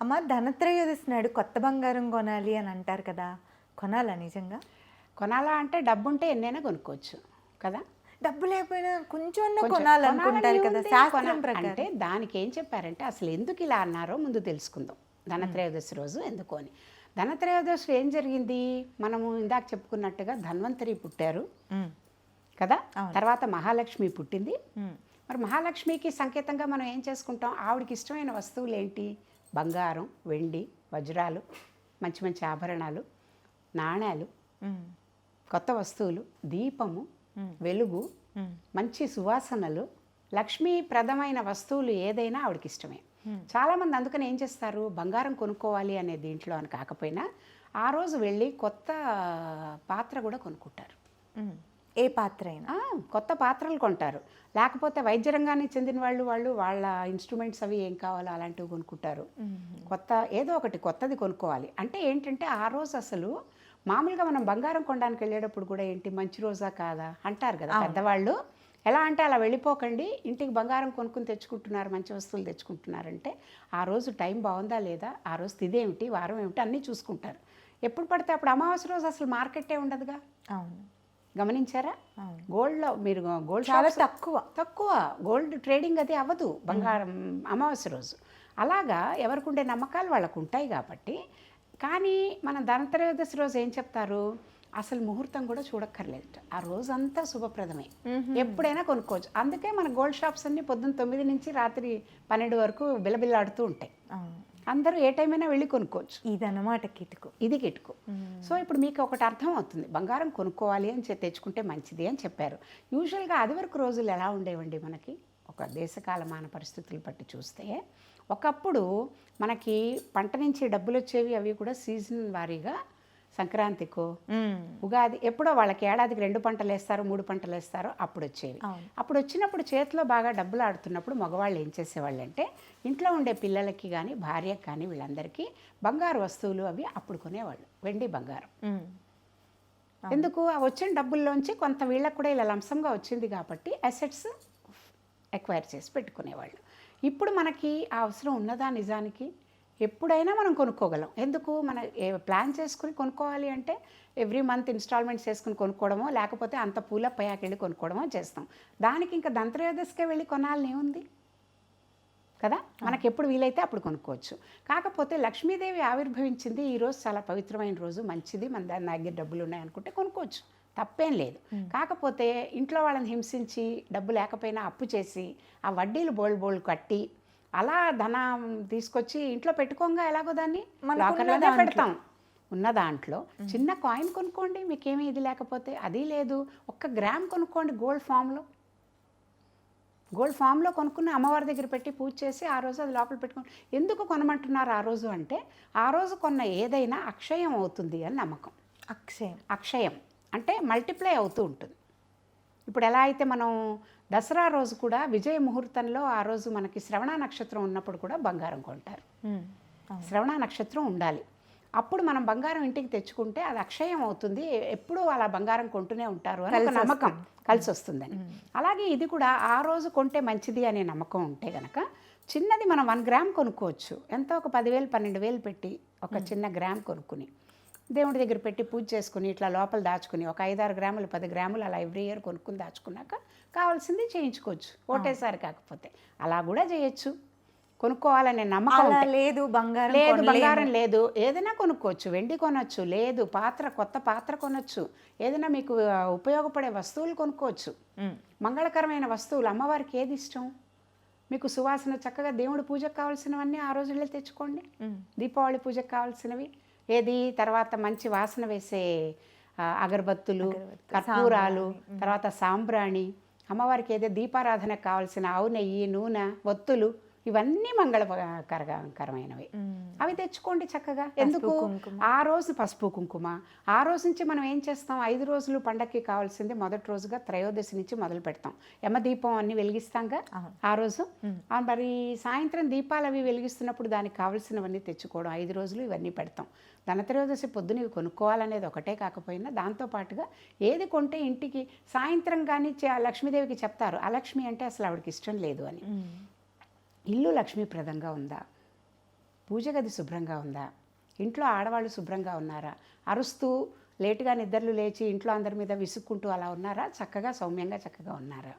అమ్మ ధనత్రయోదశి నాడు కొత్త బంగారం కొనాలి అని అంటారు కదా. కొనాలా నిజంగా? కొనాలా అంటే డబ్బు ఉంటే ఎన్నైనా కొనుక్కోవచ్చు కదా. డబ్బు లేకపోయినా కొంచెం కొనాలనుకుంటారు కదా శాస్త్రం అంటే దానికి ఏం చెప్పారంటే అసలు ఎందుకు ఇలా అన్నారో ముందు తెలుసుకుందాం. ధనత్రయోదశి రోజు ఎందుకు అని. ధనత్రయోదశి ఏం జరిగింది? మనము ఇందాక చెప్పుకున్నట్టుగా ధన్వంతరి పుట్టారు కదా. తర్వాత మహాలక్ష్మి పుట్టింది. మరి మహాలక్ష్మికి సంకేతంగా మనం ఏం చేసుకుంటాం? ఆవిడకి ఇష్టమైన వస్తువులు ఏంటి? బంగారం వెండి వజ్రాలు మంచి మంచి ఆభరణాలు నాణ్యాలు కొత్త వస్తువులు దీపము. వెలుగు మంచి సువాసనలు లక్ష్మీప్రదమైన వస్తువులు ఏదైనా ఆవిడకి ఇష్టమే. చాలామంది అందుకని ఏం చేస్తారు? బంగారం కొనుక్కోవాలి అనే దీంట్లో అని కాకపోయినా ఆ రోజు వెళ్ళి కొత్త పాత్ర కూడా కొనుక్కుంటారు. ఏ పాత్ర అయినా కొత్త పాత్రలు కొంటారు. లేకపోతే వైద్య రంగానికి చెందిన వాళ్ళు వాళ్ళు వాళ్ళ ఇన్స్ట్రుమెంట్స్ అవి ఏం కావాలో అలాంటివి కొనుక్కుంటారు. కొత్త ఏదో ఒకటి కొత్తది కొనుక్కోవాలి. అంటే ఏంటంటే ఆ రోజు అసలు మామూలుగా మనం బంగారం కొనడానికి వెళ్ళేటప్పుడు కూడా ఏంటి మంచి రోజా కాదా అంటారు కదా పెద్దవాళ్ళు. ఎలా అంటే అలా వెళ్ళిపోకండి ఇంటికి బంగారం కొనుక్కుని తెచ్చుకుంటున్నారు మంచి వస్తువులు తెచ్చుకుంటున్నారంటే ఆ రోజు టైం బాగుందా లేదా ఆ రోజు తిది ఏమిటి వారం ఏమిటి అన్నీ చూసుకుంటారు. ఎప్పుడు పడితే అప్పుడు అమావాస్య రోజు అసలు మార్కెటే ఉండదుగా. అవును. గమనించారా? గోల్డ్లో మీరు గోల్డ్ చాలా తక్కువ. తక్కువ. గోల్డ్ ట్రేడింగ్ అది అవ్వదు. బంగారం అమావాస్య రోజు. అలాగా ఎవరికి ఉండే నమ్మకాలు వాళ్ళకు ఉంటాయి కాబట్టి. కానీ మన ధనత్రయోదశి రోజు ఏం చెప్తారు? అసలు ముహూర్తం కూడా చూడక్కర్లేదు ఆ రోజంతా శుభప్రదమే. ఎప్పుడైనా కొనుక్కోవచ్చు. అందుకే మన గోల్డ్ షాప్స్ అన్ని పొద్దున్న తొమ్మిది నుంచి రాత్రి పన్నెండు వరకు బిలబిల్లాడుతూ ఉంటాయి. అందరూ ఏ టైం అయినా వెళ్ళి కొనుక్కోవచ్చు. ఇదన్నమాట కిటుకు. ఇది కిటుకు. సో ఇప్పుడు మీకు ఒకటి అర్థం అవుతుంది. బంగారం కొనుక్కోవాలి అని తెచ్చుకుంటే మంచిది అని చెప్పారు. యూజువల్గా అది వరకు రోజులు ఎలా ఉండేవండి మనకి? ఒక దేశకాలమాన పరిస్థితులు బట్టి చూస్తే ఒకప్పుడు మనకి పంట నుంచి డబ్బులు వచ్చేవి అవి కూడా సీజన్ వారీగా సంక్రాంతికో ఉగాది ఎప్పుడో వాళ్ళకి ఏడాదికి రెండు పంటలు వేస్తారు మూడు పంటలు వేస్తారు అప్పుడు వచ్చేవి. అప్పుడు వచ్చినప్పుడు చేతిలో బాగా డబ్బులు ఆడుతున్నప్పుడు మగవాళ్ళు ఏం చేసేవాళ్ళు అంటే ఇంట్లో ఉండే పిల్లలకి కానీ భార్యకి కానీ వీళ్ళందరికీ బంగారు వస్తువులు అవి అప్పుడు కొనేవాళ్ళు వెండి బంగారం. ఎందుకు? వచ్చిన డబ్బుల్లోంచి కొంత వీళ్ళకి కూడా ఇలా లంసంగా వచ్చింది కాబట్టి అసెట్స్ ఎక్వైర్ చేసి పెట్టుకునేవాళ్ళు. ఇప్పుడు మనకి ఆ అవసరం ఉన్నదా నిజానికి? ఎప్పుడైనా మనం కొనుక్కోగలం. ఎందుకు? మన ఏ- ప్లాన్ చేసుకుని కొనుక్కోవాలి అంటే ఎవ్రీ మంత్ ఇన్స్టాల్మెంట్స్ చేసుకుని కొనుక్కోవడమో లేకపోతే అంత పూల పయాకెళ్ళి కొనుక్కోవడమో చేస్తాం. దానికి ఇంకా దంత్రయోదశికే వెళ్ళి కొనాలని ఏముంది? కదా? మనకి ఎప్పుడు వీలైతే అప్పుడు కొనుక్కోవచ్చు. కాకపోతే లక్ష్మీదేవి ఆవిర్భవించింది ఈ రోజు చాలా పవిత్రమైన రోజు మంచిది మన దాని దగ్గర డబ్బులు ఉన్నాయనుకుంటే కొనుక్కోవచ్చు. తప్పేం లేదు. కాకపోతే ఇంట్లో వాళ్ళని హింసించి డబ్బు లేకపోయినా అప్పు చేసి ఆ వడ్డీలు బోల్డ్ బోల్డ్ కట్టి అలా ధనం తీసుకొచ్చి ఇంట్లో పెట్టుకోగా ఎలాగో దాన్ని? లాకర్లోనే. పెడతాం. ఉన్న దాంట్లో. చిన్న కాయిన్ కొనుక్కోండి మీకేమీ ఇది లేకపోతే. అది లేదు. ఒక్క గ్రామ్ కొనుక్కోండి గోల్డ్ ఫామ్లో. గోల్డ్ ఫామ్లో కొనుక్కుని అమ్మవారి దగ్గర పెట్టి పూజ చేసి ఆ రోజు అది లోపల పెట్టుకుని ఎందుకు కొనమంటున్నారు ఆ రోజు అంటే ఆ రోజు కొన్న ఏదైనా అక్షయం అవుతుంది అని నమ్మకం. అక్షయం. అక్షయం. అంటే మల్టిప్లై అవుతూ ఉంటుంది. ఇప్పుడు ఎలా అయితే మనం దసరా రోజు కూడా విజయ ముహూర్తంలో ఆ రోజు మనకి శ్రవణ నక్షత్రం ఉన్నప్పుడు కూడా బంగారం కొంటారు. శ్రవణ నక్షత్రం ఉండాలి. అప్పుడు మనం బంగారం ఇంటికి తెచ్చుకుంటే అది అక్షయం అవుతుంది. ఎప్పుడూ అలా బంగారం కొంటూనే ఉంటారు అని ఒక నమ్మకం కలిసి వస్తుందని. అలాగే ఇది కూడా ఆ రోజు కొంటే మంచిది అనే నమ్మకం ఉంటే గనక చిన్నది మనం వన్ గ్రామ్ కొనుక్కోవచ్చు. ఎంతో ఒక పదివేలు పన్నెండు వేలు పెట్టి ఒక చిన్న గ్రామ్ కొనుక్కుని. దేవుడి దగ్గర పెట్టి పూజ చేసుకుని ఇట్లా లోపల దాచుకుని ఒక ఐదారు గ్రాములు పది గ్రాములు అలా ఎవ్రీ ఇయర్ కొనుక్కుని దాచుకున్నాక కావాల్సింది చేయించుకోవచ్చు. ఒకటేసారి కాకపోతే అలా కూడా చేయొచ్చు. కొనుక్కోవాలనే నమ్మకం. లేదు బంగారం లేదు. బంగారం లేదు. ఏదైనా కొనుక్కోవచ్చు వెండి కొనొచ్చు లేదు పాత్ర కొత్త పాత్ర కొనొచ్చు. ఏదైనా మీకు ఉపయోగపడే వస్తువులు కొనుక్కోవచ్చు. మంగళకరమైన వస్తువులు అమ్మవారికి ఏది ఇష్టం? మీకు సువాసన చక్కగా దేవుడి పూజకు కావాల్సినవన్నీ ఆ రోజుల్లో తెచ్చుకోండి. దీపావళి పూజకు కావాల్సినవి. ఏది? తర్వాత మంచి వాసన వేసే అగరబత్తులు, కర్పూరాలు తర్వాత సాంబ్రాణి అమ్మవారికి ఏదో దీపారాధనకు కావాల్సిన ఆవు నెయ్యి నూనె ఒత్తులు ఇవన్నీ మంగళకరమైనవి ఉమ్, అవి తెచ్చుకోండి చక్కగా. ఎందుకు. ఆ రోజు పసుపు కుంకుమ. ఆ రోజు నుంచి మనం ఏం చేస్తాం? ఐదు రోజులు పండక్కి కావాల్సింది మొదటి రోజుగా త్రయోదశి నుంచి మొదలు పెడతాం. యమదీపం అన్ని వెలిగిస్తాంగా. ఆ రోజు? మరి సాయంత్రం దీపాలు అవి వెలిగిస్తున్నప్పుడు దానికి కావాల్సినవన్నీ తెచ్చుకోవడం ఐదు రోజులు ఇవన్నీ పెడతాం. ధనత్రయోదశి పొద్దున ఇవి కొనుక్కోవాలనేది ఒకటే కాకపోయినా దాంతో పాటుగా ఏది కొంటే ఇంటికి సాయంత్రం కానీ లక్ష్మీదేవికి చెప్తారు. అలక్ష్మి అంటే అసలు ఆవిడకి ఇష్టం లేదు అని. ఇల్లు లక్ష్మీప్రదంగా ఉందా? పూజ గది శుభ్రంగా ఉందా? ఇంట్లో ఆడవాళ్ళు శుభ్రంగా ఉన్నారా? అరుస్తూ లేటుగా నిద్రలు లేచి ఇంట్లో అందరి మీద విసుక్కుంటూ అలా ఉన్నారా? చక్కగా సౌమ్యంగా చక్కగా ఉన్నారా?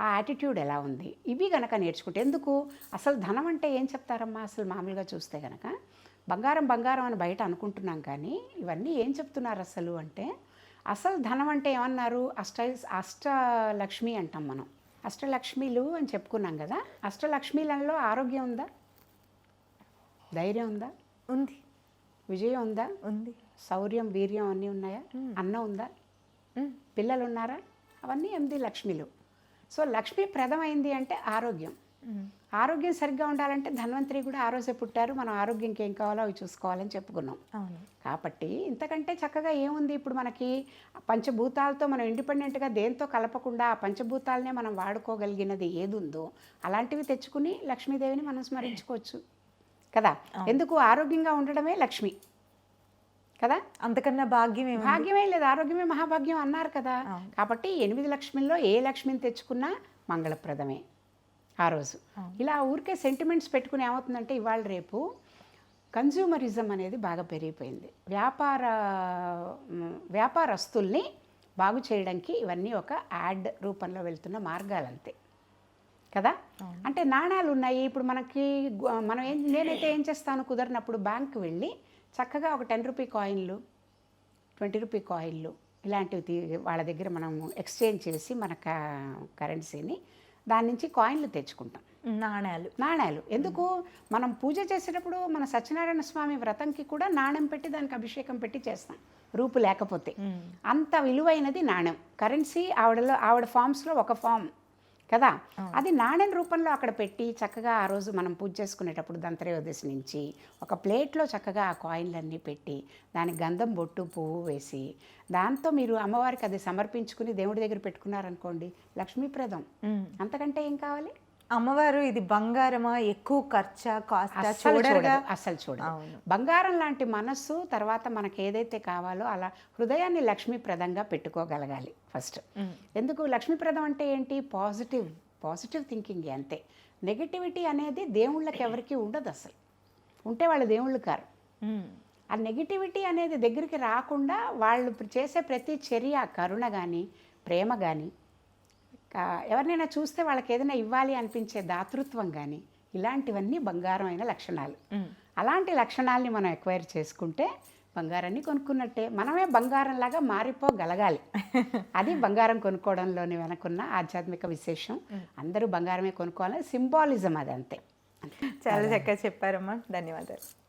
ఆ యాటిట్యూడ్ ఎలా ఉంది? ఇవి గనక నేర్చుకుంటే ఎందుకు? అసలు ధనం అంటే ఏం చెప్తారమ్మా? అసలు మామూలుగా చూస్తే గనక? బంగారం బంగారం అని బయట అనుకుంటున్నాం కానీ ఇవన్నీ ఏం చెప్తున్నారు అసలు అంటే? అసలు ధనం అంటే ఏమన్నారు? అష్ట అష్టలక్ష్మి అంటాం మనం. అష్టలక్ష్మిలు అని చెప్పుకున్నాం కదా అష్టలక్ష్మిలలో ఆరోగ్యం ఉందా? ధైర్యం ఉందా? ఉంది. విజయం ఉందా? ఉంది. శౌర్యం వీర్యం అన్నీ ఉన్నాయా? అన్నం ఉందా. పిల్లలు ఉన్నారా? అవన్నీ ఎనిమిది లక్ష్మిలు. సో లక్ష్మి ప్రదమైంది అంటే ఆరోగ్యం. ఆరోగ్యం సరిగ్గా ఉండాలంటే ధన్వంతరి కూడా ఆ రోజే పుట్టారు. మనం ఆరోగ్యంకి ఏం కావాలో అవి చూసుకోవాలని చెప్పుకున్నాం. అవును. కాబట్టి ఇంతకంటే చక్కగా ఏముంది? ఇప్పుడు మనకి పంచభూతాలతో మనం ఇండిపెండెంట్గా దేంతో కలపకుండా ఆ పంచభూతాలనే మనం వాడుకోగలిగినది ఏది ఉందో అలాంటివి తెచ్చుకుని లక్ష్మీదేవిని మనం స్మరించుకోవచ్చు. కదా? ఎందుకు? ఆరోగ్యంగా ఉండడమే లక్ష్మి. కదా? అంతకన్నా భాగ్యం ఏమి భాగ్యమే లేదు. ఆరోగ్యమే మహాభాగ్యం అన్నారు కదా. కాబట్టి ఎనిమిది లక్ష్మిల్లో ఏ లక్ష్మిని తెచ్చుకున్నా మంగళప్రదమే. ఆ రోజు. ఇలా ఊరికే సెంటిమెంట్స్ పెట్టుకుని ఏమవుతుందంటే ఇవాళ రేపు కన్జ్యూమరిజం అనేది బాగా పెరిగిపోయింది. వ్యాపార వ్యాపారస్తుల్ని బాగు చేయడానికి ఇవన్నీ ఒక యాడ్ రూపంలో వెళ్తున్న మార్గాలంతే. కదా? అంటే నాణాలు ఉన్నాయి ఇప్పుడు మనకి మనం ఏం నేనైతే ఏం చేస్తాను? కుదరినప్పుడు బ్యాంక్ వెళ్ళి చక్కగా ఒక టెన్ రూపీ కాయిన్లు ట్వంటీ రూపీ కాయిన్లు ఇలాంటివి వాళ్ళ దగ్గర మనం ఎక్స్చేంజ్ చేసి మన కరెన్సీని దాని నుంచి కాయిన్లు తెచ్చుకుంటాం. నాణ్యాలు నాణ్యాలు ఎందుకు? మనం పూజ చేసేటప్పుడు మన సత్యనారాయణ స్వామి వ్రతంకి కూడా నాణ్యం పెట్టి దానికి అభిషేకం పెట్టి చేస్తాం. రూపు లేకపోతే. అంత విలువైనది నాణ్యం కరెన్సీ ఆవిడలో ఆవిడ ఫామ్స్లో ఒక ఫామ్. కదా? అది నాణ్యం రూపంలో అక్కడ పెట్టి చక్కగా ఆ రోజు మనం పూజ చేసుకునేటప్పుడు దంతరయోదశి నుంచి ఒక ప్లేట్లో చక్కగా ఆ కాయిన్లన్నీ పెట్టి దానికి గంధం బొట్టు పువ్వు వేసి దాంతో మీరు అమ్మవారికి అది సమర్పించుకుని దేవుడి దగ్గర పెట్టుకున్నారనుకోండి లక్ష్మీప్రదం. అంతకంటే ఏం కావాలి? అమ్మవారు ఇది బంగారమా? ఎక్కువ ఖర్చా? కాస్ట్ చూడరుగా చూడదు అవును. బంగారం లాంటి మనస్సు తర్వాత మనకి ఏదైతే కావాలో అలా హృదయాన్ని లక్ష్మీప్రదంగా పెట్టుకోగలగాలి ఫస్ట్. ఎందుకు? లక్ష్మీప్రదం అంటే ఏంటి? పాజిటివ్ పాజిటివ్ థింకింగ్ అంతే. నెగిటివిటీ అనేది దేవుళ్ళకి ఎవరికి ఉండదు అసలు. ఉంటే వాళ్ళు దేవుళ్ళు కారు. ఆ నెగిటివిటీ అనేది దగ్గరికి రాకుండా వాళ్ళు చేసే ప్రతి చర్య కరుణ కానీ ప్రేమ కానీ ఎవరినైనా చూస్తే వాళ్ళకి ఏదైనా ఇవ్వాలి అనిపించే దాతృత్వం కానీ ఇలాంటివన్నీ బంగారమైన లక్షణాలు. అలాంటి లక్షణాలని మనం ఎక్వైర్ చేసుకుంటే బంగారాన్ని కొనుక్కున్నట్టే. మనమే బంగారంలాగా మారిపోగలగాలి. అది బంగారం కొనుక్కోవడంలోని వెనకున్న ఆధ్యాత్మిక విశేషం. అందరూ బంగారమే కొనుక్కోవాలని సింబాలిజం అది అంతే చాలా చక్కగా చెప్పారమ్మా. ధన్యవాదాలు.